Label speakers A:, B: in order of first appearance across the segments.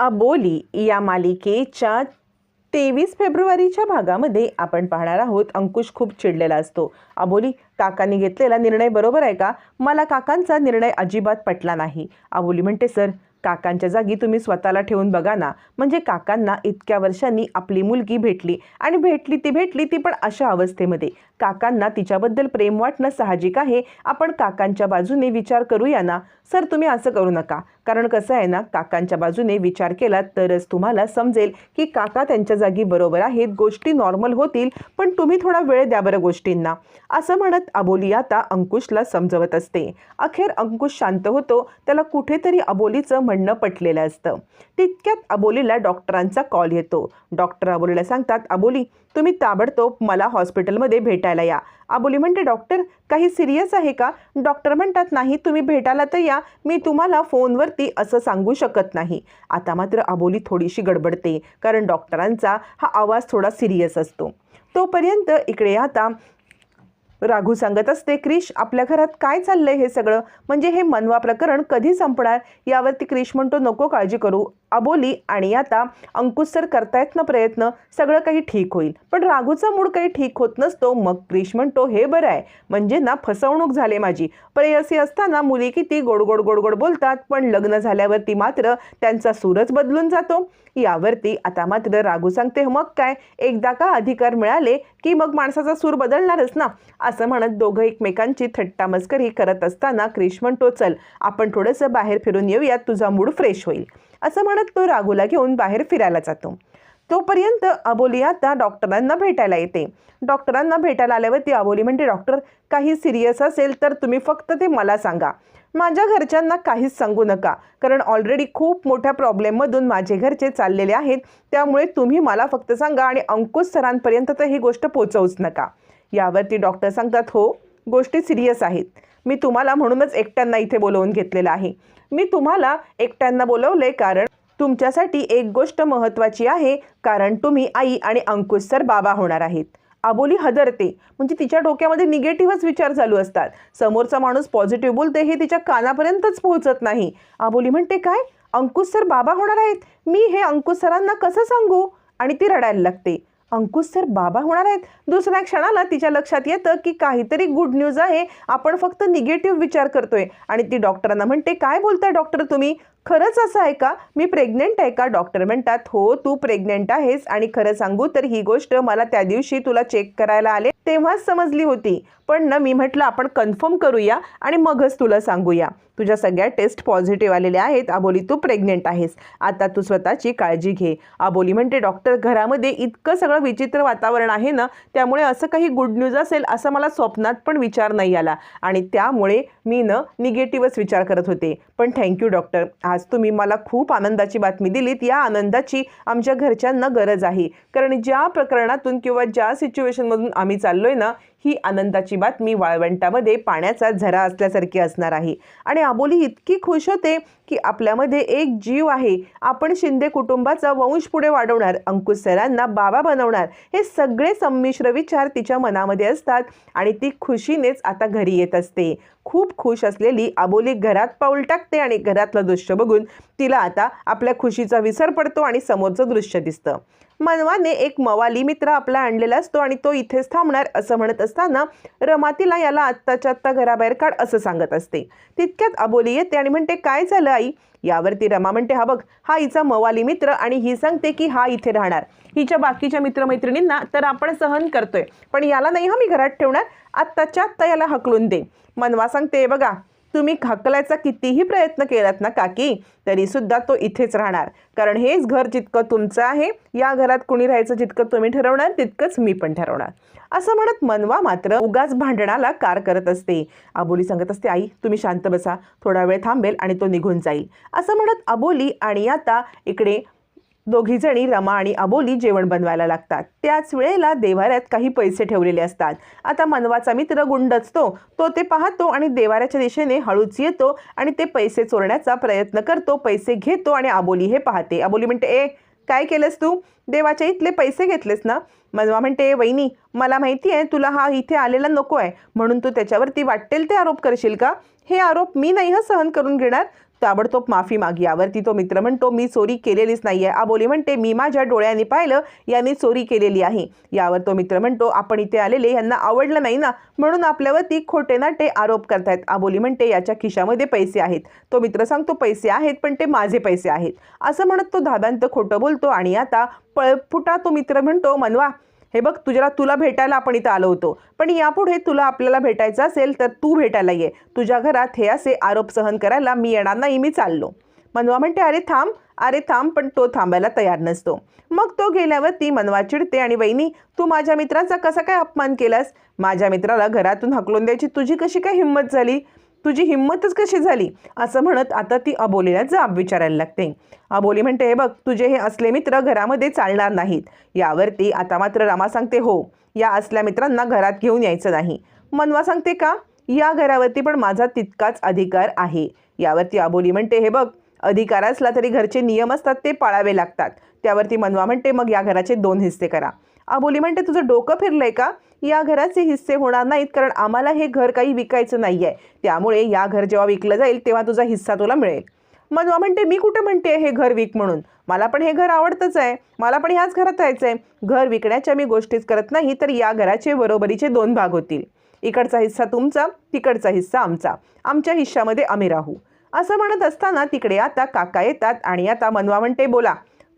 A: अबोली या मालिकेच्या तेवीस फेब्रुवारीच्या भागामध्ये आपण पाहणार आहोत. अंकुश खूप चिडलेला असतो. अबोली काकांनी घेतलेला निर्णय बरोबर आहे का? मला काकांचा निर्णय अजिबात पटला नाही. अबोली म्हणते सर काकांच्या जागी तुम्ही स्वतःला ठेवून बघा ना. म्हणजे काकांना इतक्या वर्षांनी आपली मुलगी भेटली आणि भेटली ती भेटली ती पण अशा अवस्थेमध्ये. काकांना तिच्याबद्दल प्रेम वाटणं साहजिक आहे. आपण काकांच्या बाजूने विचार करूया ना. सर तुम्ही असं करू नका. कारण कसं आहे ना काकांच्या बाजूने विचार केला तरच तुम्हाला समजेल की काका त्यांच्या जागी बरोबर आहेत गोष्टी नॉर्मल होतील पण तुम्ही थोडा वेळ द्या बरं गोष्टींना. असं म्हणत अबोली आता अंकुशला समजवत असते. अखेर अंकुश शांत होतो. त्याला कुठेतरी अबोलीचं म्हणणं पटलेलं असतं. तितक्यात अबोलीला डॉक्टरांचा कॉल येतो. डॉक्टर अबोलीला सांगतात अबोली तुम्ही ताबडतोब मला हॉस्पिटलमध्ये भेटायला या. अबोली म्हणते डॉक्टर काही सिरियस आहे का? डॉक्टर म्हणतात नाही तुम्ही भेटायला तर या. मी तुम्हाला फोनवरती असं सांगू शकत नाही. आता मात्र अबोली थोडीशी गडबडते कारण डॉक्टरांचा हा आवाज थोडा सिरियस असतो. तोपर्यंत इकडे आता राघू सांगत असते क्रिश आपल्या घरात काय चाललंय हे सगळं? म्हणजे हे मनवा प्रकरण कधी संपणार? यावरती क्रिश म्हणतो नको काळजी करू. अबोली आणि आता अंकुश सर करतायत ना प्रयत्न सगळं काही ठीक होईल. पण राघूचा मूड काही ठीक होत नसतो मग क्रिश म्हणतो हे बरं आहे. म्हणजे ना फसवणूक झाले माझी. प्रेयसी असताना मुली किती गोड गोड गोड गोड बोलतात पण लग्न झाल्यावरती मात्र त्यांचा सूरच बदलून जातो. यावरती आता मात्र राघू सांगते मग काय? एकदा का अधिकार मिळाले की मग माणसाचा सूर बदलणारच ना? असं म्हणत दोघं एकमेकांची थट्टा मस्करी करत असताना क्रिश म्हणतो चल आपण थोडंसं बाहेर फिरून येऊयात. तुझा मूड फ्रेश होईल. असं म्हणत तो राघूला घेऊन बाहेर फिरायला जातो. तोपर्यंत अबोली आता डॉक्टरांना भेटायला येते. डॉक्टरांना भेटायला आल्यावरती अबोली म्हणते डॉक्टर काही सिरियस असेल तर तुम्ही फक्त ते मला सांगा. माझ्या घरच्यांना काहीच सांगू नका कारण ऑलरेडी खूप मोठ्या प्रॉब्लेममधून माझे घरचे चाललेले आहेत. त्यामुळे तुम्ही मला फक्त सांगा आणि अंकुश सरांपर्यंत तर ही गोष्ट पोचवूच नका. यावरती डॉक्टर सांगतात हो गोष्टी सिरियस आहेत. मी तुम्हाला म्हणूनच एकट्यांना इथे बोलवून घेतलेलं आहे. मी तुम्हाला एकट्यांना बोलवले कारण तुमच्यासाठी एक गोष्ट महत्त्वाची आहे कारण तुम्ही आई आणि अंकुश सर बाबा होणार आहेत. अबोली हदरते म्हणजे तिच्या डोक्यामध्ये निगेटिव्हच विचार चालू असतात. समोरचा माणूस पॉझिटिव्ह बोलते हे तिच्या कानापर्यंतच पोहोचत नाही. अबोली म्हणते काय? अंकुश सर बाबा होणार आहेत? मी हे अंकुश सरांना कसं सांगू? आणि ती रडायला लागते. अंकुश सर बाबा होणार आहेत. दुसऱ्या क्षणाला तिच्या लक्षात येतं की काहीतरी गुड न्यूज आहे. आपण फक्त निगेटिव्ह विचार करतोय. आणि ती डॉक्टरांना म्हणते काय बोलताय डॉक्टर तुम्ही? खरंच असं आहे का? मी प्रेग्नेंट आहे का? डॉक्टर म्हणतात हो तू प्रेग्नेंट आहेस. आणि खरं सांगू तर ही गोष्ट मला त्या दिवशी तुला चेक करायला आले. तेव्हाच समजली होती. पण ना मी म्हटलं आपण कन्फर्म करूया आणि मगच तुला सांगूया. तुझ्या सगळ्या टेस्ट पॉझिटिव्ह आलेल्या आहेत. आबोली तू प्रेग्नेंट आहेस. आता तू स्वतःची काळजी घे. अबोली म्हणते डॉक्टर घरामध्ये इतकं सगळं विचित्र वातावरण आहे ना त्यामुळे असं काही गुड न्यूज असेल असं मला स्वप्नात पण विचार नाही आला. आणि त्यामुळे मी न निगेटिव्हच विचार करत होते. पण थँक्यू डॉक्टर. आज तुम्ही मला खूप आनंदाची बातमी दिलीत. या आनंदाची आमच्या घरच्यांना गरज आहे. कारण ज्या प्रकरणातून किंवा ज्या सिच्युएशनमधून आम्ही चाललोय ना ही आनंदाची बातमी वाळवंटामध्ये पाण्याचा झरा असल्यासारखी असणार आहे. आणि आबोली इतकी खुश होते की आपल्यामध्ये एक जीव आहे. आपण शिंदे कुटुंबाचा वंश पुढे वाढवणार अंकुश सरांना बाबा बनवणार हे सगळे संमिश्र विचार तिच्या मनामध्ये असतात आणि ती खुशीनेच आता घरी येत असते. खूप खुश असलेली आबोली घरात पाऊल टाकते आणि घरातलं दृश्य बघून तिला आता आपल्या खुशीचा विसर पडतो आणि समोरचं दृश्य दिसतं. मनवाने एक मवाली मित्र आपला आणलेला असतो आणि तो इथेच थांबणार असं म्हणत असतो असताना रमा तिला याला आत्ताच्या आत्ता घराबाहेर काढ असं सांगत असते. तितक्यात अबोली येते आणि म्हणते काय झालं आई? यावरती रमा म्हणते हा बघ हा हिचा मवाली मित्र आणि ही सांगते की हा इथे राहणार. हिच्या बाकीच्या मित्रमैत्रिणींना तर आपण सहन करतोय पण याला नाही हा मी घरात ठेवणार. आत्ताच्या आत्ता याला हकलून दे. मनवा सांगते बघा तुम्ही हकलायचा कितीही प्रयत्न केलात ना काकी तरीसुद्धा तो इथेच राहणार. कारण हेच घर जितकं तुमचं आहे या घरात कुणी राहायचं जितकं तुम्ही ठरवणार तितकंच मी पण ठरवणार. असं म्हणत मनवा मात्र उगाच भांडणाला कार करत असते. अबोली सांगत असते आई तुम्ही शांत बसा. थोडा वेळ थांबेल आणि तो निघून जाईल. असं म्हणत अबोली आणि आता इकडे दोघीजणी रमा आणि अबोली जेवण बनवायला लागतात. त्याच वेळेला देवाऱ्यात काही पैसे ठेवलेले असतात. आता मनवाचा मित्र गुंडचतो असतो तो ते पाहतो आणि देवाऱ्याच्या दिशेने हळूच येतो आणि ते पैसे चोरण्याचा प्रयत्न करतो. पैसे घेतो आणि अबोली हे पाहते. अबोली म्हणते ए काय केलंस तू? देवाच्या इथले पैसे घेतलेस ना? मनवा म्हणते वहिनी मला माहिती आहे तुला हा इथे आलेला नको आहे. म्हणून तू त्याच्यावरती वाटेल ते आरोप करशील का? हे आरोप मी नाही हा सहन करून घेणार. ताबडतोब माफी माग. यावरती तो मित्र म्हणतो मी चोरी केलेलीच नाही आहे आबोली म्हणते मी माझ्या डोळ्यांनी पाहिलं यांनी चोरी केलेली आहे. यावर तो मित्र म्हणतो आपण इथे आलेले यांना आवडलं नाही ना म्हणून आपल्यावरती खोटे नाटे आरोप करतायत. आबोली म्हणते याच्या खिशामध्ये पैसे आहेत. तो मित्र सांगतो पैसे आहेत पण ते माझे पैसे आहेत. असं म्हणत तो धाब्यांत खोटं बोलतो आणि आता पळपुटा तो मित्र म्हणतो मनवा हे बघ तुझ्याला तुला भेटायला आपण इथं आलो होतो. पण यापुढे तुला आपल्याला भेटायचं असेल तर तू भेटायला ये. तुझ्या घरात हे असे आरोप सहन करायला मी येणार नाही मी चाललो. मनवा म्हणते अरे थांब अरे थांब पण तो थांबायला तयार नसतो. मग तो गेल्यावर ती मनवा चिडते आणि वहिनी तू माझ्या मित्राचा कसा काय अपमान केलास? माझ्या मित्राला घरातून हकलून द्यायची तुझी कशी काय हिंमत झाली? तुझी हिंमतच कशी झाली? असं म्हणत आता ती अबोलीला जाब विचारायला लागते. अबोली म्हणते हे बघ तुझे हे असले मित्र घरामध्ये चालणार नाहीत. यावरती आता मात्र रमा सांगते हो या असल्या मित्रांना घरात घेऊन यायचं नाही. मनवा सांगते का? या घरावरती पण माझा तितकाच अधिकार आहे. यावरती अबोली म्हणते हे बघ अधिकार असला तरी घरचे नियम असतात ते पाळावे लागतात. त्यावरती मनवा म्हणते मग या घराचे दोन हिस्से करा. अबोली म्हणते तुझं डोकं फिरलंय का? या घराचे हिस्से होणार नाहीत कारण आम्हाला हे घर काही विकायचं नाही आहे त्यामुळे या घर जेव्हा विकलं जाईल तेव्हा तुझा हिस्सा तुला मिळेल. मनवा म्हणते मी कुठे म्हणते हे घर विक म्हणून? मला पण हे घर आवडतंच आहे. मला पण ह्याच घरात राहायचं आहे घर विकण्याच्या मी गोष्टीच करत नाही तर या घराचे बरोबरीचे दोन भाग होतील. इकडचा हिस्सा तुमचा तिकडचा हिस्सा आमचा. आमच्या हिश्श्यामध्ये आम्ही राहू. असं म्हणत असताना तिकडे आता काका येतात आणि आता मनवा म्हणते बोला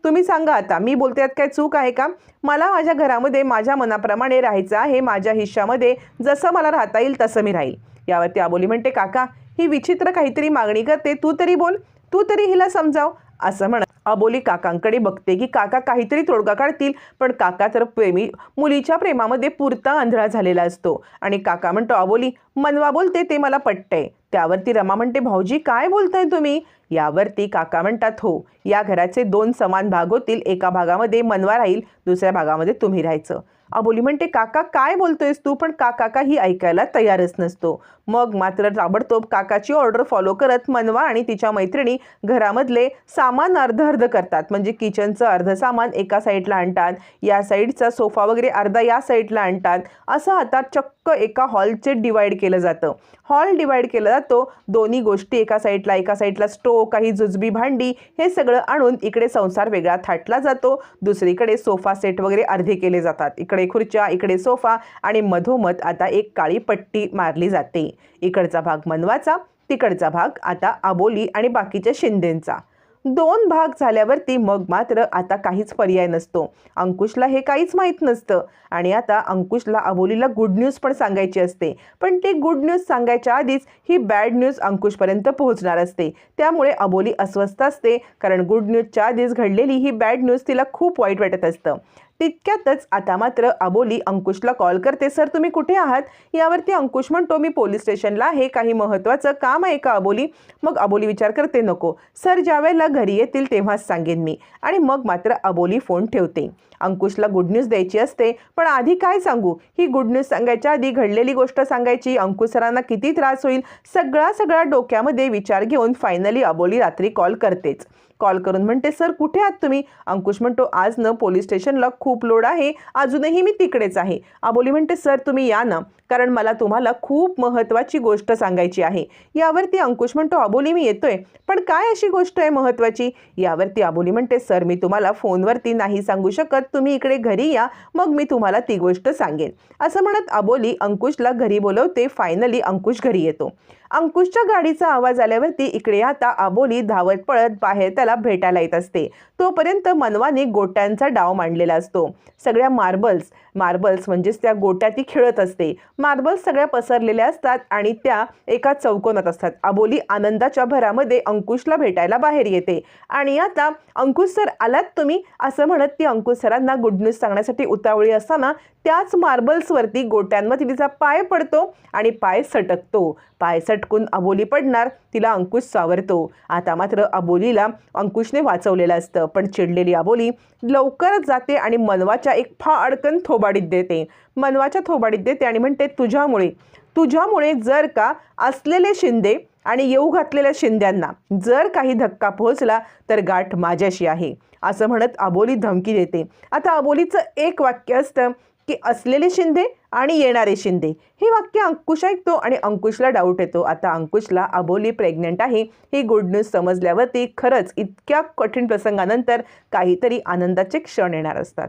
A: तुम्ही सांगा आता मी बोलते यात काय चूक आहे का? मला माझ्या घरामध्ये माझ्या मनाप्रमाणे राहायचं आहे माझ्या हिश्श्यामध्ये जसं मला राहता येईल तसं मी राहील. यावरती आबोली म्हणते काका ही विचित्र काहीतरी मागणी करते. तू तरी बोल. तू तरी हिला समजाव. असं म्हणत अबोली काकांकडे बघते की काका काहीतरी तोडगा काढतील पण काका तर प्रेमी मुलीच्या प्रेमामध्ये पुरता आंधळा झालेला असतो. आणि काका म्हणतो अबोली मनवा बोलते ते मला पटतंय. त्यावरती रमा म्हणते भाऊजी काय बोलताय तुम्ही? यावरती काका म्हणतात हो या घराचे दोन समान भाग होतील. एका भागामध्ये मनवा राहील दुसऱ्या भागामध्ये तुम्ही राहायचं. अबोली म्हणते काका काय बोलतोयस तू? पण काका काही ऐकायला तयारच नसतो. मग मात्र ताबडतोब काकाची ऑर्डर फॉलो करत मनवा आणि तिच्या मैत्रिणी घरामधले सामान अर्ध अर्ध करतात. म्हणजे किचनचं अर्ध सामान एका साईडला आणतात या साईडचा सोफा वगैरे अर्धा या साईडला आणतात. असं आता चक्क एका हॉलचे डिवाईड केलं जातं. हॉल डिवाईड केला जातो. दोन्ही गोष्टी एका साईडला एका साईडला स्टोव काही जुजबी भांडी हे सगळं आणून इकडे संसार वेगळा थाटला जातो. दुसरीकडे सोफा सेट वगैरे अर्धे केले जातात. इकडे खुर्च्या इकडे सोफा आणि मधोमध आता एक काळी पट्टी मारली जाते. इकडचा भाग मनवाचा तिकडचा भाग आता आबोली आणि बाकीच्या शिंदेंचा. दोन भाग झाल्यावरती मग मात्र आता काहीच पर्याय नसतो. अंकुशला हे काहीच माहीत नसतं. आणि आता अंकुशला अबोलीला गुड न्यूज पण सांगायची असते. पण ती गुड न्यूज सांगायच्या आधीच ही बॅड न्यूज अंकुशपर्यंत पोहोचणार असते. त्यामुळे अबोली अस्वस्थ असते. कारण गुड न्यूजच्या आधीच घडलेली ही बॅड न्यूज तिला खूप वाईट वाटत असतं. तितक्यातच आता मात्र अबोली अंकुशला कॉल करते सर तुम्ही कुठे आहात? यावरती अंकुश म्हणतो मी पोलीस स्टेशनला आहे काही महत्त्वाचं काम आहे का अबोली? मग अबोली विचार करते नको. सर ज्या वेळेला घरी येतील तेव्हाच सांगेन मी. आणि मग मात्र अबोली फोन ठेवते. अंकुशला गुड न्यूज द्यायची असते पण आधी काय सांगू? ही गुड न्यूज सांगायच्या आधी घडलेली गोष्ट सांगायची. अंकुश सरांना किती त्रास होईल? सगळा सगळा डोक्यामध्ये विचार घेऊन फायनली अबोली रात्री कॉल करतेच. कॉल करून म्हणते सर कुठे आहात तुम्ही? अंकुश म्हणतो आज न पोलीस स्टेशनला खूप लोड आहे. अजूनही मी तिकडेच आहे. अबोली म्हणते सर तुम्ही या ना कारण मला तुम्हाला खूप महत्त्वाची गोष्ट सांगायची आहे. यावरती अंकुश म्हणतो अबोली मी येतोय पण काय अशी गोष्ट आहे महत्त्वाची? यावरती अबोली म्हणते सर मी तुम्हाला फोनवरती नाही सांगू शकत. तुम्ही इकडे घरी या मग मी तुम्हाला ती गोष्ट सांगेन. असं म्हणत अबोली अंकुशला घरी बोलवते. फायनली अंकुश घरी येतो. अंकुशच्या गाडीचा आवाज आल्यावरती इकडे आता आबोली धावत पळत बाहेर त्याला भेटायला येत असते. तोपर्यंत मनवाने गोट्यांचा डाव मांडलेला असतो. सगळ्या मार्बल्स मार्बल्स म्हणजेच त्या गोट्या ती खेळत असते. मार्बल्स सगळ्या पसरलेल्या असतात आणि त्या एका चौकोनात असतात. आबोली आनंदाच्या भरामध्ये अंकुशला भेटायला बाहेर येते. आणि आता अंकुश सर आलात तुम्ही? असं म्हणत ती अंकुश सरांना गुड न्यूज सांगण्यासाठी उतावळी असताना त्याच मार्बल्सवरती गोट्यांमध्ये तिचा पाय पडतो आणि पाय सटकतो. पाय सटकून अबोली पडणार तिला अंकुश सावरतो. आता मात्र अबोलीला अंकुशने वाचवलेलं असतं पण चिडलेली अबोली लवकरच जाते आणि मनवाच्या एक फाडकन थोबाडीत देते. मनवाच्या थोबाडीत देते आणि म्हणते तुझ्यामुळे तुझ्यामुळे जर का असलेले शिंदे आणि येऊ घातलेल्या शिंद्यांना जर काही धक्का पोहोचला तर गाठ माझ्याशी आहे. असं म्हणत अबोली धमकी देते. आता अबोलीचं एक वाक्य असतं की असलेले शिंदे आणि येणारे शिंदे. हे वाक्य अंकुश ऐकतो आणि अंकुशला डाऊट येतो. आता अंकुशला अबोली प्रेग्नंट आहे. ही गुड न्यूज समजल्यावरती खरंच इतक्या कठीण प्रसंगानंतर काहीतरी आनंदाचे क्षण येणार असतात.